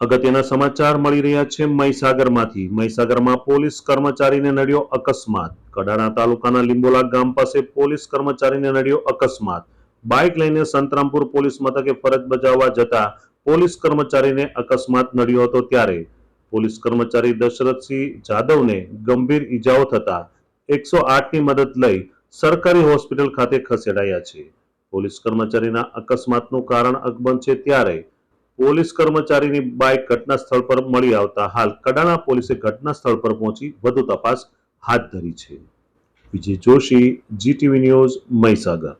અગત્યના સમાચાર મળી રહ્યા છે મહીસાગરમાંથી. મહીસાગરમાં પોલીસ કર્મચારીને નડ્યો અકસ્માત. કડાણા તાલુકાના લીંબોલા ગામ પાસે પોલીસ કર્મચારીને નડ્યો અકસ્માત. બાઇક લઈને સંતરામપુર પોલીસ મથકે ફરજ બજાવવા જતા પોલીસ કર્મચારીને અકસ્માત નડ્યો હતો ત્યારે. પોલીસ કર્મચારી દશરથસિંહ જાદવને ગંભીર ઈજાઓ થતા એકસો આઠની મદદ લઈ સરકારી હોસ્પિટલ ખાતે ખસેડાયા છે. પોલીસ કર્મચારીના અકસ્માતનું કારણ અકબંધ છે ત્યારે પોલીસ કર્મચારીની બાઇક ઘટના સ્થળ પર મળી આવતા હાલ કડાણા પોલીસે ઘટના સ્થળ પર પહોંચી વધુ તપાસ હાથ ધરી છે. Vijay Joshi GTV news Mahisagar.